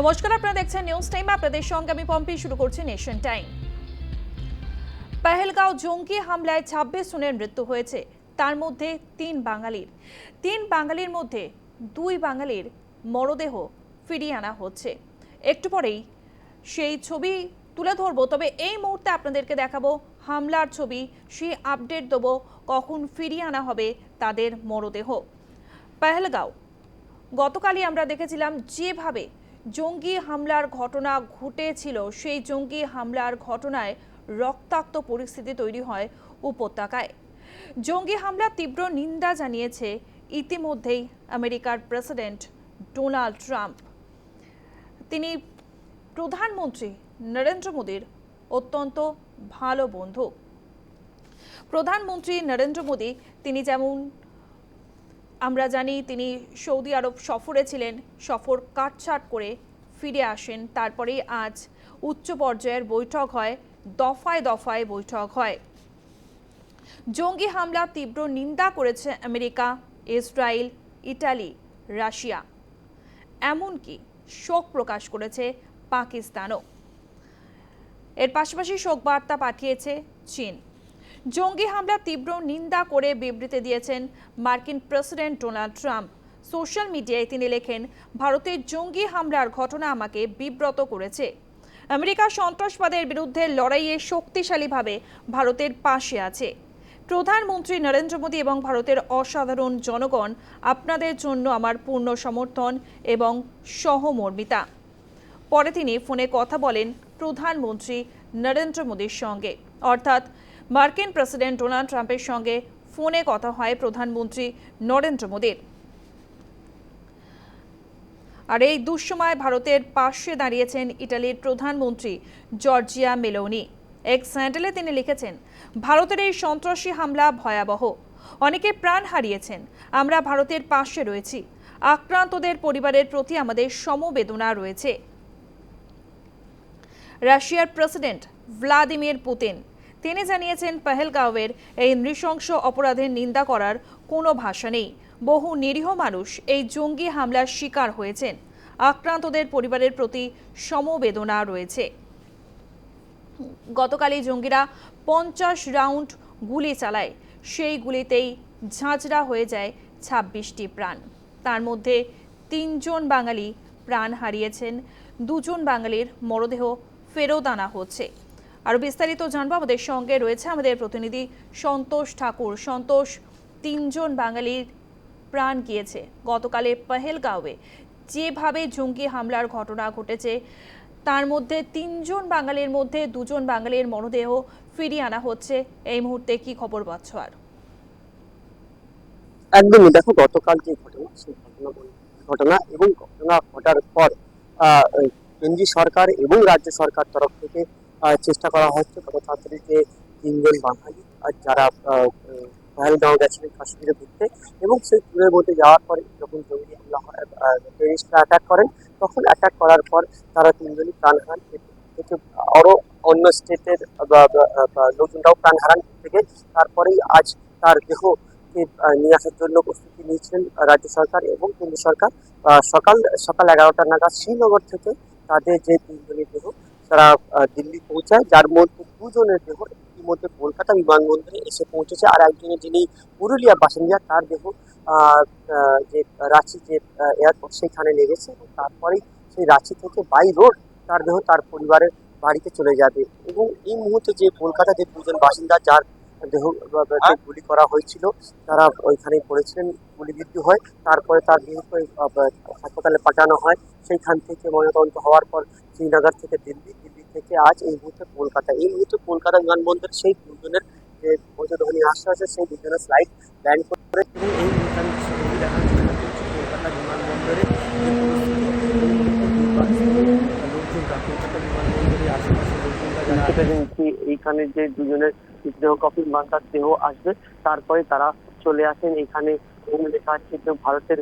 নমস্কার, আপনারা দেখছেন নিউজ টাইম আপনাদের সঙ্গে আমি পম্পি, শুরু করছি নেশন টাইম পেহেলগাঁও জঙ্গি হামলায় ছাব্বিশ জনের মৃত্যু হয়েছে। তার মধ্যে তিন বাঙালির। তিন বাঙালির মধ্যে দুই বাঙালির মরদেহ ফিরিয়ে আনা হচ্ছে। একটু পরেই সেই ছবি তুলে ধরবো, তবে এই মুহূর্তে আপনাদেরকে দেখাবো হামলার ছবি। সেই আপডেট দেবো, কখন ফিরিয়ে আনা হবে তাদের মরদেহ। পেহেলগাঁও। গতকালই আমরা দেখেছিলাম, যেভাবে জঙ্গি হামলার ঘটনা ঘটেছিল। সেই জঙ্গি হামলার ঘটনায় রক্তাক্ত পরিস্থিতি তৈরি হয় উপত্যকায়। জঙ্গি হামলার তীব্র নিন্দা জানিয়েছে ইতিমধ্যেই আমেরিকার প্রেসিডেন্ট ডোনাল্ড ট্রাম্প। তিনি প্রধানমন্ত্রী নরেন্দ্র মোদীর অত্যন্ত ভালো বন্ধু। প্রধানমন্ত্রী নরেন্দ্র মোদী, তিনি যেমন আমরা জানি তিনি সৌদি আরব সফরে ছিলেন, সফর কাটছাট করে ফিরে আসেন। তারপরেই আজ উচ্চ পর্যায়ের বৈঠক হয়, দফায় দফায় বৈঠক হয়। জঙ্গি হামলা তীব্র নিন্দা করেছে আমেরিকা, ইসরায়েল ইটালি রাশিয়া। এমনকি শোক প্রকাশ করেছে পাকিস্তানও। এর পাশাপাশি শোক বার্তা পাঠিয়েছে চীন। জঙ্গি হামলা তীব্র নিন্দা করে বিবৃতি দিয়েছেন মার্কিন প্রেসিডেন্ট ডোনাল্ড ট্রাম্প। সোশ্যাল মিডিয়ায় তিনি লেখেন ভারতের জঙ্গি হামলার ঘটনা আমাকে বিব্রত করেছে। আমেরিকা সন্ত্রাসবাদের বিরুদ্ধে লড়াইয়ে শক্তিশালীভাবে ভারতের পাশে আছে। প্রধানমন্ত্রী নরেন্দ্র মোদী এবং ভারতের অসাধারণ জনগণ আপনাদের জন্য আমার পূর্ণ সমর্থন এবং সহমর্মিতা। পরে তিনি ফোনে কথা বলেন প্রধানমন্ত্রী নরেন্দ্র মোদীর সঙ্গে। অর্থাৎ মার্কিন প্রেসিডেন্ট ডোনাল্ড ট্রাম্পের সঙ্গে ফোনে কথা হয় প্রধানমন্ত্রী নরেন্দ্র মোদীর। আর এই দুঃসময় ভারতের পাশে দাঁড়িয়েছেন ইটালির প্রধানমন্ত্রী জর্জিয়া মেলোনি। এক স্যান্ডেলে তিনি লিখেছেন, ভারতের এই সন্ত্রাসী হামলা ভয়াবহ। অনেকে প্রাণ হারিয়েছেন। আমরা ভারতের পাশে রয়েছি। আক্রান্তদের পরিবারের প্রতি আমাদের সমবেদনা রয়েছে। রাশিয়ার প্রেসিডেন্ট ভ্লাদিমির পুতিন তিনি জানিয়েছেন পেহেলগাঁওয়ের এই নৃশংস অপরাধের নিন্দা করার কোনো ভাষা নেই। বহু নিরীহ মানুষ এই জঙ্গি হামলার শিকার হয়েছেন। আক্রান্তদের পরিবারের প্রতি সমবেদনা রয়েছে। গতকালই জঙ্গিরা পঞ্চাশ রাউন্ড গুলি চালায়। সেই গুলিতেই ঝাঁঝরা হয়ে যায় ছাব্বিশটি প্রাণ। তার মধ্যে তিনজন বাঙালি প্রাণ হারিয়েছেন। দুজন বাঙালির মরদেহ ফেরত আনা হচ্ছে। আরও বিস্তারিত জানব। আমাদের সঙ্গে রয়েছে আমাদের প্রতিনিধি সন্তোষ ঠাকুর। সন্তোষ, তিনজন বাঙালির প্রাণ গিয়েছে গতকালে পহেলগাঁওয়ে। যেভাবে জঙ্গি হামলার ঘটনা ঘটেছে, তার মধ্যে তিনজন বাঙালির মধ্যে দুজন বাঙালির মরদেহ ফিরিয়ে আনা হচ্ছে। এই মুহূর্তে কি খবর পাচ্ছ আর? একদমই। দেখো, গতকাল যে ঘটনা, সেই ঘটনা ঘটনা এবং ঘটনা ঘটার পর কেন্দ্রীয় সরকার এবং রাজ্য সরকার তরফ থেকে চেষ্টা করা হচ্ছে তাড়াতাড়ি যে তিনজন বাঙালি আর যারা পহেলগাঁও গেছিলেন কাশ্মীরে ঘুরতে এবং সেই ট্যুরের মধ্যে যাওয়ার পরে যখন জঙ্গি হামলা টেরিস্টরা অ্যাটাক করেন, তখন অ্যাটাক করার পর তারা তিনজনই প্রাণ হারান। থেকে আরও অন্য স্টেটের লোকজনরাও প্রাণ হারান থেকে। তারপরেই আজ তার দেহ নিয়ে আসার জন্য প্রস্তুতি নিয়েছেন রাজ্য সরকার এবং কেন্দ্র সরকার। সকাল সকাল এগারোটা নাগাদ শ্রীনগর থেকে তাদের যে তিনজনের দেহ তারা দিল্লি পৌঁছায়। যার মধ্যে দুজনের দেহ ইতিমধ্যে কলকাতা বিমানবন্দরে এসে পৌঁছেছে। আর একজনের যিনি পুরুলিয়া বাসিন্দা তার দেহ যে রাঁচি যে এয়ারপোর্ট সেখানে লেগেছে এবং তারপরেই সেই রাঁচি থেকে বাই রোড তার দেহ তার পরিবারের বাড়িতে চলে যাবে। এবং এই মুহূর্তে যে কলকাতা যে দুজন বাসিন্দা যার দেহ গুলি করা হয়েছিল তারা ওইখানেই পড়েছিলেন। গুলিবিদ্ধ হয়। তারপরে তার আহ, হাসপাতালে পাঠানো হয়। সেইখান থেকে ময়নাতদন্ত হওয়ার পর শ্রীনগর থেকে দিল্লি দিল্লি থেকে আজ এই মুহূর্তে কলকাতা। এই মুহূর্তে কলকাতা বিমানবন্দর সেই দুজনের, যে মৃতদেহনী আসা আছে সেই দুজনের ফ্লাইট ল্যান্ড করে এবং এই ছবি চেষ্টা কলকাতা বিমানবন্দরে কলকাতা এইখানে যে দুজনের দেহ কপিল মান্তার দেহ আসবে, তারপরে তারা চলে আসেন। এখানে লেখা আছে ভারতের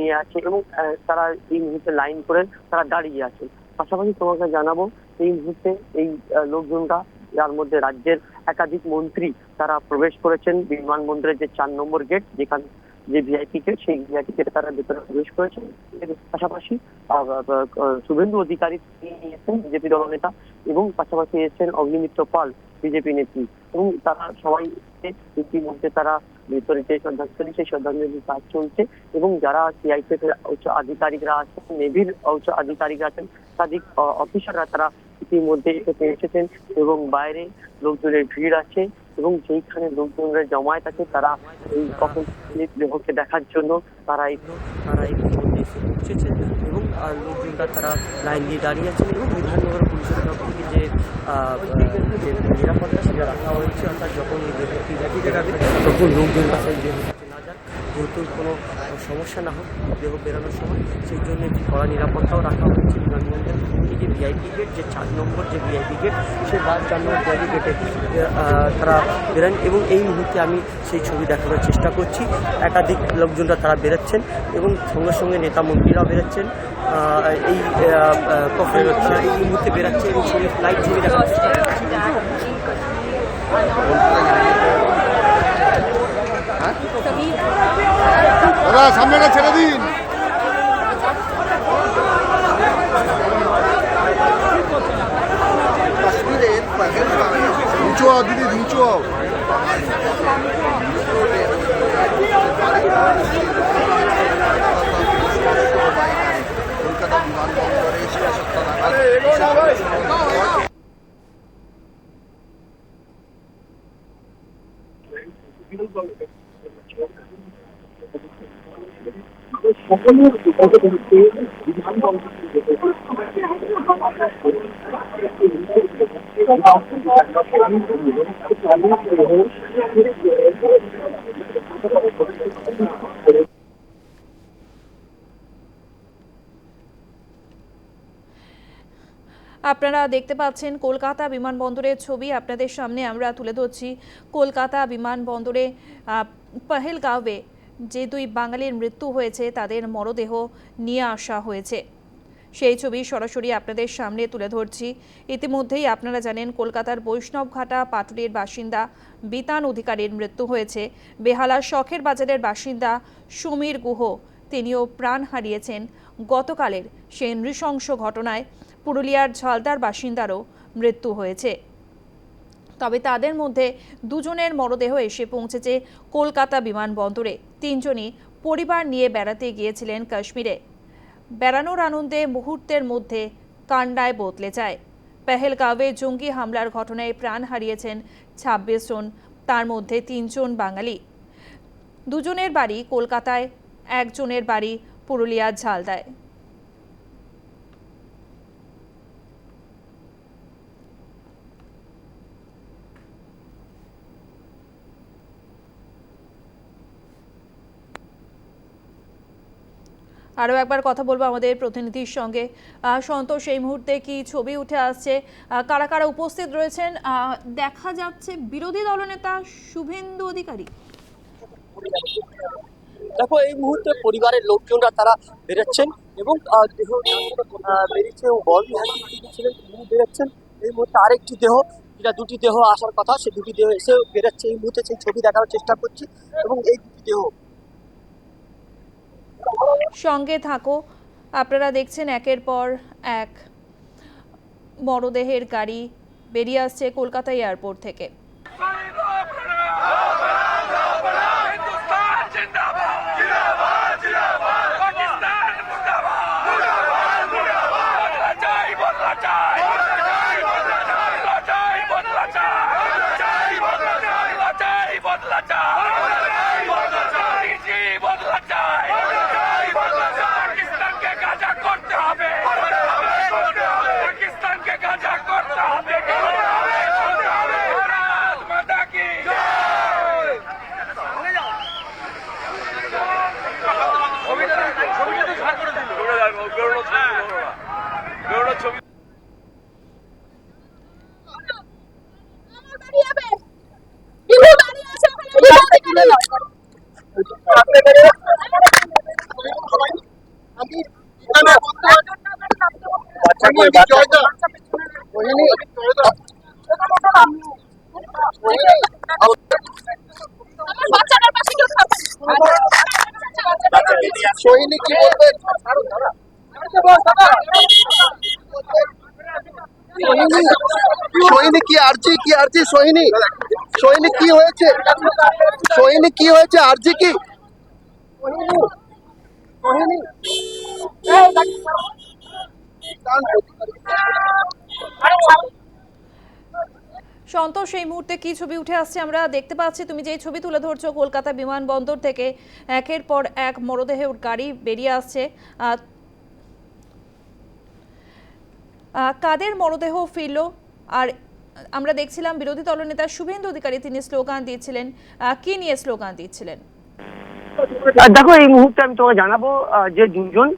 নিয়ে আছে এবং তারা এই মুহূর্তে লাইন করে তারা দাঁড়িয়ে আছে পাশাপাশি তোমাকে জানাব এই মুহূর্তে এই আহ, লোকজনরা যার মধ্যে রাজ্যের একাধিক মন্ত্রী তারা প্রবেশ করেছেন বিমানবন্দরের যে চার নম্বর গেট যেখান যে ভিআইপি গেট সেই ভিআইপি গেটে তারা ভেতরে প্রবেশ করেছেন। এর পাশাপাশি শুভেন্দু অধিকারী এসেছেন বিজেপি দলনেতা এবং পাশাপাশি এসেছেন অগ্নিমিত্র পাল বিজেপি নেত্রী। এবং তারা সবাই ইতিমধ্যে তারা যে শ্রদ্ধাঞ্জলি সেই শ্রদ্ধাঞ্জলি কাজ চলছে এবং যারা সিআইপিএফ এর উচ্চ আধিকারিকরা আছেন, নেভির উচ্চ আধিকারিকরা আছেন, তাদের অফিসাররা তারা ইতিমধ্যে এসে এসেছেন এবং বাইরে লোকজনের ভিড় আছে এবং যেইখানে লোকজনের জমায়েত আছে, তারা এই কখন দেহকে দেখার জন্য তারা তারা ইতিমধ্যে এসে পৌঁছেছেন এবং লোকজনরা তারা লাইন দিয়ে দাঁড়িয়ে আছেন এবং বিধাননগর পুলিশের তরফ থেকে যে যে নিরাপত্তা সেটা রাখা হয়েছে অর্থাৎ যখন এই লোকজন না যাক যেহেতু কোনো সমস্যা না হোক দেহ বেরোনোর সময় সেই জন্য একটি কড়া নিরাপত্তাও রাখা হয়েছে বিমানবন্দর। এই যে ভিআইপি গেট যে চার নম্বর যে ভিআইপি গেট সেই রাত চার নম্বর ভিআইপি গেটে তারা বেরোন এবং এই মুহূর্তে আমি সেই ছবি দেখানোর চেষ্টা করছি। একাধিক লোকজনরা তারা বেরোচ্ছেন এবং সঙ্গে সঙ্গে নেতা মন্ত্রীরাও বেরোচ্ছেন। এই কখন এই মুহূর্তে বেরোচ্ছে এবং ছবি লাইভ ছবি দেখানোর চেষ্টা করছি। দাদা সামনেটা ছেড়ে দিন। দিদি নিচু কলকাতা বিমানবন্দরে আপনারা দেখতে পাচ্ছেন কলকাতা বিমানবন্দরের ছবি আপনাদের সামনে আমরা তুলে ধরছি। কলকাতা বিমানবন্দরে পহেলগাঁওয়ে যে দুই বাঙালির মৃত্যু হয়েছে, তাদের মরদেহ নিয়ে আসা হয়েছে। সেই ছবি সরাসরি আপনাদের সামনে তুলে ধরছি। ইতিমধ্যেই আপনারা জানেন, কলকাতার বৈষ্ণবঘাটা পাটুলির বাসিন্দা বিতান অধিকারীর মৃত্যু হয়েছে। বেহালার শখের বাজারের বাসিন্দা সমীর গুহ, তিনিও প্রাণ হারিয়েছেন গতকালের সেই নৃশংস ঘটনায়। পুরুলিয়ার ঝালদার বাসিন্দারও মৃত্যু হয়েছে। তবে তাদের মধ্যে দুজনের মরদেহ এসে পৌঁছেছে কলকাতা বিমানবন্দরে। তিনজনই পরিবার নিয়ে বেড়াতে গিয়েছিলেন কাশ্মীরে। বেড়ানোর আনন্দে মুহূর্তের মধ্যে কান্ডায় বদলে যায়। পেহেলগাঁওয়ে জঙ্গি হামলার ঘটনায় প্রাণ হারিয়েছেন ছাব্বিশ জন, তার মধ্যে তিনজন বাঙালি। দুজনের বাড়ি কলকাতায়, একজনের বাড়ি পুরুলিয়ার ঝালদায়। আরও একবার কথা বলব আমাদের প্রতিনিধির সঙ্গে। সন্তোষ, এই মুহূর্তে কি ছবি উঠে আসছে? কারা কারা উপস্থিত রয়েছেন? দেখা যাচ্ছে বিরোধী দলনেতা শুভেন্দু অধিকারী। দেখো, এই মুহূর্তে পরিবারের লোকজনরা তারা বেরোচ্ছেন এবং বেরোচ্ছেন। এই মুহূর্তে আরেকটি দেহ, যেটা দুটি দেহ আসার কথা সেই দুটি দেহ এসে বেরোচ্ছে। এই মুহূর্তে সেই ছবি দেখার চেষ্টা করছি এবং এই দুটি দেহ সঙ্গে থাকো। আপনারা দেখছেন একের পর এক মরদেহের গাড়ি বেরিয়ে আসছে কলকাতা এয়ারপোর্ট থেকে। সোহিনী কি সোহিনী কি আরজি? কি আরজি সোহিনী? সোহিনী কি হয়েছে? সোহিনী কি হয়েছে? আরজি কি সোহিনী সোহিনী সন্তোষ এই মুহূর্তে কি ছবি উঠে আসছে আমরা দেখতে পাচ্ছি। তুমি যে ছবি তুলে ধরছো কলকাতা বিমানবন্দর থেকে একের পর এক মরদেহের গাড়ি বেরিয়ে আসছে। কাদের মরদেহ ফিরল? আর আমরা দেখছিলাম বিরোধী দলনেতা শুভেন্দু অধিকারী তিনি স্লোগান দিচ্ছিলেন আহ, কি নিয়ে স্লোগান দিচ্ছিলেন? আর দেখো এই মুহূর্তে আমি তোমাকে জানাব যে দুজন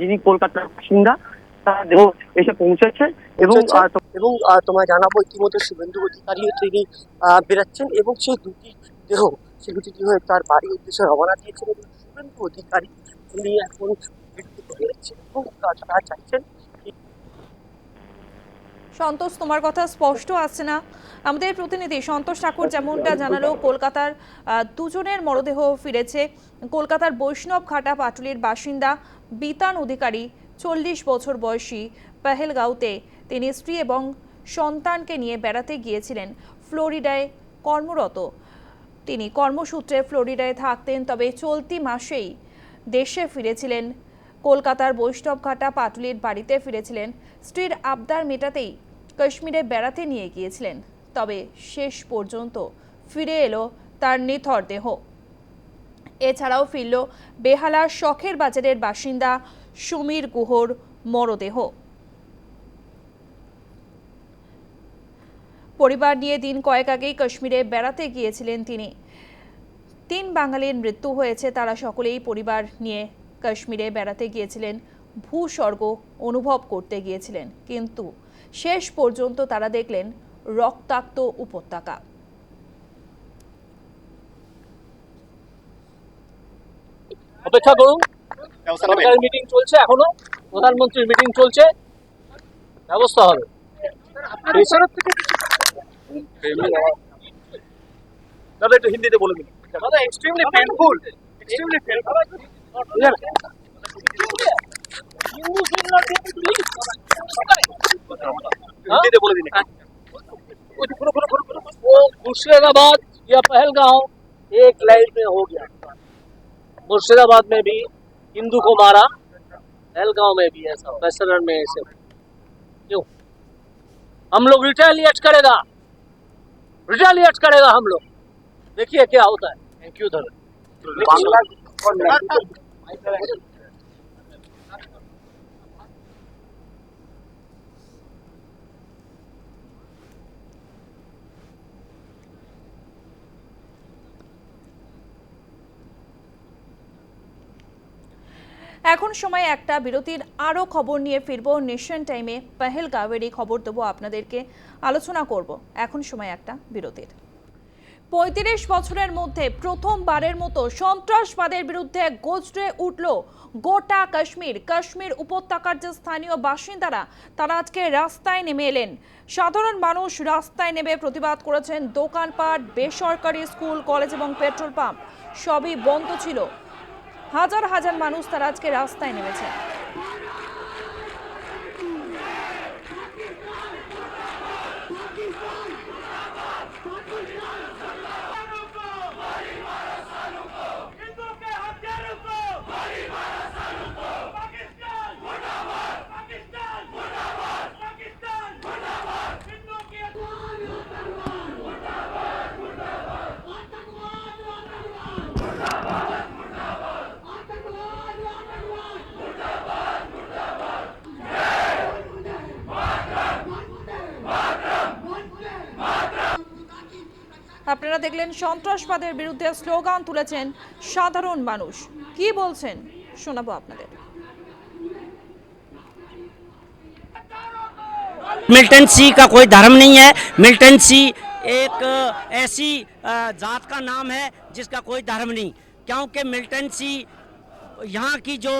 যিনি কলকাতার বাসিন্দা তার দেহ এসে পৌঁছেছে। এবং এবং তোমায় জানাব ইতিমধ্যে শুভেন্দু অধিকারীও তিনি বেরাচ্ছেন এবং সেই দুটি দেহ সেই দুটি দেহ তার বাড়ির উদ্দেশ্যে রওনা দিয়েছেন এবং শুভেন্দু অধিকারী তিনি এখন বেরোচ্ছেন এবং তারা চাইছেন সন্তোষ তোমার কথা স্পষ্ট আসছে না। আমাদের প্রতিনিধি সন্তোষ ঠাকুর যেমনটা জানালো কলকাতার আহ, দুজনের মরদেহ ফিরেছে। কলকাতার বৈষ্ণব ঘাটা পাটুলির বাসিন্দা বিতান অধিকারী চল্লিশ বছর বয়সী পেহেলগাঁওতে তিনি স্ত্রী এবং সন্তানকে নিয়ে বেড়াতে গিয়েছিলেন ফ্লোরিডায় কর্মরত। তিনি কর্মসূত্রে ফ্লোরিডায় থাকতেন, তবে চলতি মাসেই দেশে ফিরেছিলেন। কলকাতার বৈষ্ণবঘাটা পাটুলির বাড়িতে ফিরেছিলেন। স্ত্রীর আবদার মেটাতেই কাশ্মীরে বেড়াতে নিয়ে গিয়েছিলেন, তবে শেষ পর্যন্ত ফিরে এলো তার নিথর দেহ। এছাড়াও ফিরল বেহালার শখের বাজারের বাসিন্দা সমীর গুহর মরদেহ। পরিবার নিয়ে দিন কয়েক আগেই কাশ্মীরে বেড়াতে গিয়েছিলেন তিনি। তিন বাঙালির মৃত্যু হয়েছে তারা সকলেই পরিবার নিয়ে কাশ্মীরে বেড়াতে গিয়েছিলেন। ভূস্বর্গ অনুভব করতে গিয়েছিলেন কিন্তু শেষ পর্যন্ত তারা দেখলেন রক্তাক্ত উপত্যকা। অপেক্ষা করুন। সরকারি মিটিং চলছে এখনও। প্রধানমন্ত্রীর মিটিং চলছে। ব্যবস্থা হবে। দাদা একটু হিন্দিতে বলে দিন দাদা extremely painful extremely painful Hindi बोले दिन वो मुर्शिदाबाद या पहलगांव एक लाइन में हो गया मुर्शिदाबाद में भी हिंदू को मारा पहलगांव में भी ऐसा वेस्टर्न में ऐसे क्यों हम लोग रिटेलिएट करेगा रिटेलिएट करेगा हम लोग। देखिए क्या होता है। थैंक यू धर এখন সময় একটা বিরতির আরও খবর নিয়ে ফিরবো। নেশন টাইমে পেহেলগাঁওয়ের এই খবর দেবো আপনাদেরকে। আলোচনা করব। এখন সময় একটা বিরতির। পঁয়ত্রিশ বছরের মধ্যে প্রথমবারের মতো সন্ত্রাসবাদের বিরুদ্ধে গজরে উঠল গোটা কাশ্মীর। কাশ্মীর উপত্যকার যে স্থানীয় বাসিন্দারা, তারা আজকে রাস্তায় নেমে এলেন। সাধারণ মানুষ রাস্তায় নেমে প্রতিবাদ করেছেন। দোকানপাট, বেসরকারি স্কুল, কলেজ এবং পেট্রোল পাম্প সবই বন্ধ ছিল। হাজার হাজার মানুষ তারা আজকে রাস্তায় নেমেছে। সন্ত্রাসবাদের বিরুদ্ধে স্লোগান তুলেছেন সাধারণ মানুষ কি বলছেন শোনাবো আপনাদের मिलिटेंसी का कोई धर्म नहीं है मिलिटेंसी एक अ, ऐसी अ, जात का नाम है जिसका कोई धर्म नहीं क्योंकि मिलिटेंसी यहाँ की जो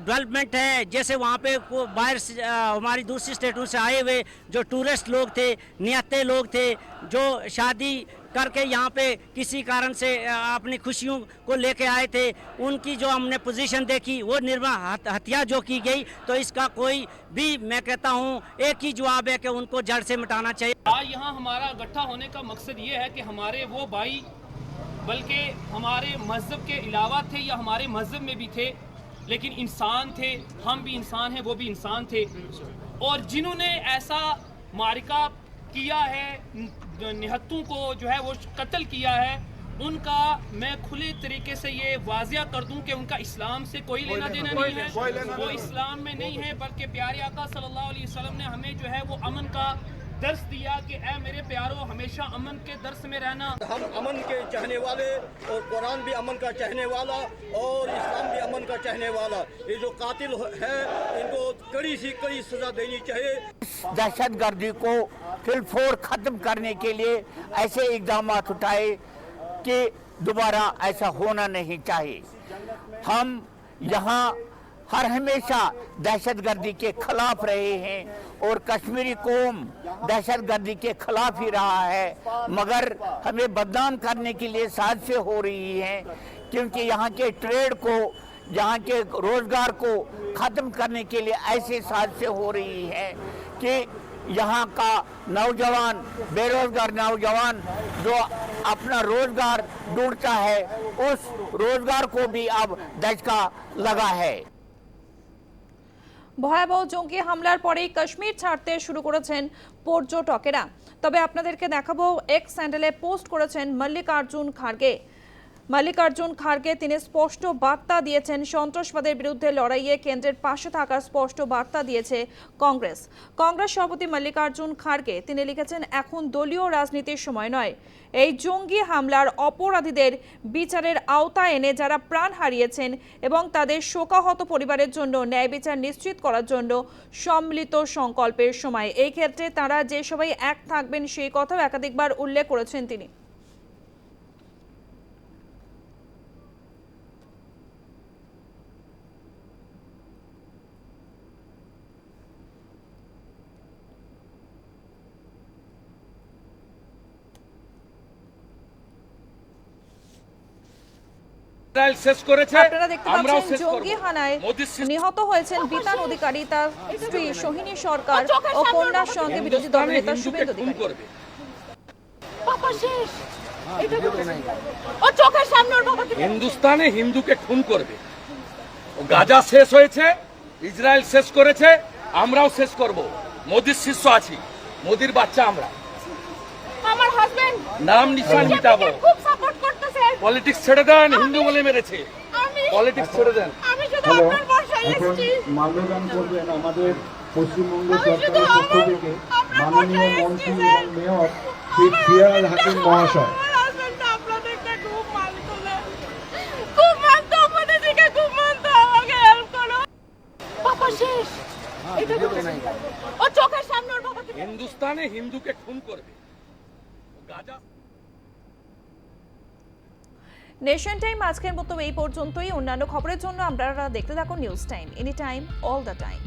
डेवलपमेंट है जैसे वहाँ पे को बाहर से, अ, हमारी दूसरी स्टेटों से आए हुए जो टूरिस्ट लोग थे नियत्ते लोग थे जो शादी करके यहाँ पे किसी कारण से अपनी खुशियों को लेके आए थे। उनकी जो हमने पोजीशन देखी, वो निर्मा हत्या जो की गई तो इसका कोई भी मैं कहता हूँ, एक ही जवाब है कि उनको जड़ से मिटाना चाहिए। आज यहाँ हमारा इकट्ठा होने का मकसद ये है कि हमारे वो भाई, बल्कि हमारे मज़हब के अलावा थे या हमारे मज़हब में भी थे, लेकिन इंसान थे, हम भी इंसान हैं, वो भी इंसान थे। और जिन्होंने ऐसा मारिका किया है निहत्तों को जो है वो कत्ल किया है उनका मैं खुले तरीके से ये वाजिया कर दूँ कि उनका इस्लाम से कोई लेना देना नहीं है। वो इस्लाम में नहीं है बल्कि प्यारे आका सल्लल्लाहु अलैहि वसल्लम ने हमें जो है वो अमन का दर्स दिया कि ए मेरे प्यारो हमेशा अमन के दर्श में रहना। हम अमन के चाहने वाले और कुरान भी अमन का चाहने वाला और इस्लाम भी अमन का चाहने वाला। ये जो कातिल है इनको कड़ी सी कड़ी सजा देनी चाहिए। दहशत गर्दी को फिलफोर खत्म करने के लिए ऐसे इकदाम उठाए कि दोबारा ऐसा होना नहीं चाहिए। हम यहाँ हर हमेशा दहशत गर्दी के खिलाफ रहे हैं और कश्मीरी कौम दहशत गर्दी के खिलाफ ही रहा है, मगर हमें बदनाम करने के लिए साजिशें हो रही हैं, क्योंकि यहाँ के ट्रेड को, यहाँ के रोज़गार को खत्म करने के लिए ऐसी साजिशें हो रही हैं कि यहाँ का नौजवान बेरोजगार नौजवान जो अपना रोजगार ढूंढता है उस रोजगार को भी अब दचका लगा है ভয়াবহ জঙ্গি হামলার পরেই কাশ্মীর ছাড়তে শুরু করেছেন পর্যটকেরা তবে আপনাদেরকে দেখাবো এক্স স্যান্ডেলে পোস্ট করেছেন মল্লিকার্জুন খার্গে মল্লিকার্জুন খার্গে তিনি স্পষ্ট বার্তা দিয়েছেন, সন্ত্রাসবাদের বিরুদ্ধে লড়াইয়ে কেন্দ্রের পাশে থাকার স্পষ্ট বার্তা দিয়েছে কংগ্রেস। কংগ্রেস সভাপতি মল্লিকার্জুন খার্গে তিনি লিখেছেন, এখন দলীয় রাজনীতির সময় নয়। এই জঙ্গি হামলার অপরাধীদের বিচারের আওতায় এনে যারা প্রাণ হারিয়েছেন এবং তাদের শোকাহত পরিবারের জন্য ন্যায় বিচার নিশ্চিত করার জন্য সম্মিলিত সংকল্পের সময়। এই ক্ষেত্রে তারা যে সবাই এক থাকবেন সেই কথাও একাধিকবার উল্লেখ করেছেন তিনি। ইসরায়েল শেষ করেছে। আপনারা দেখতে পাচ্ছেন জঙ্গি হানায় নিহত হয়েছেন বিতান অধিকারী তার স্ত্রী সোহিনী সরকার ও কন্যার সঙ্গে বিরোধী দল নেতা হিন্দুকে শুভেন্দু খুন অধিকারী। করবে। হিন্দুস্তানে হিন্দুকে খুন করবে। গাজা শেষ হয়েছে ইসরায়েল শেষ করেছে আমরাও শেষ করব। মোদির শিষ্য আছি মোদির বাচ্চা আমরা। আমার হাজবেন্ড নাম নিশান মিটাবো। পলিটিক্স ছেড়ে দেন হিন্দু বলে মেরেছে। পলিটিক্স ছেড়ে দেন। আমি শুধু আপনার বর্ষায় মাল্যদান করবেন আমাদের পশ্চিমবঙ্গ সরকারের পক্ষ থেকে মাননীয় মন্ত্রী এবং মেয়র শ্রী ফিয়াল হাকিম মহাশয়। হিন্দুস্তানে হিন্দুকে খুন করবে। গাজা নেশন টাইম আজকের মতো এই পর্যন্তই। অন্যান্য খবরের জন্য আপনারা দেখতে থাকুন news time any time all the time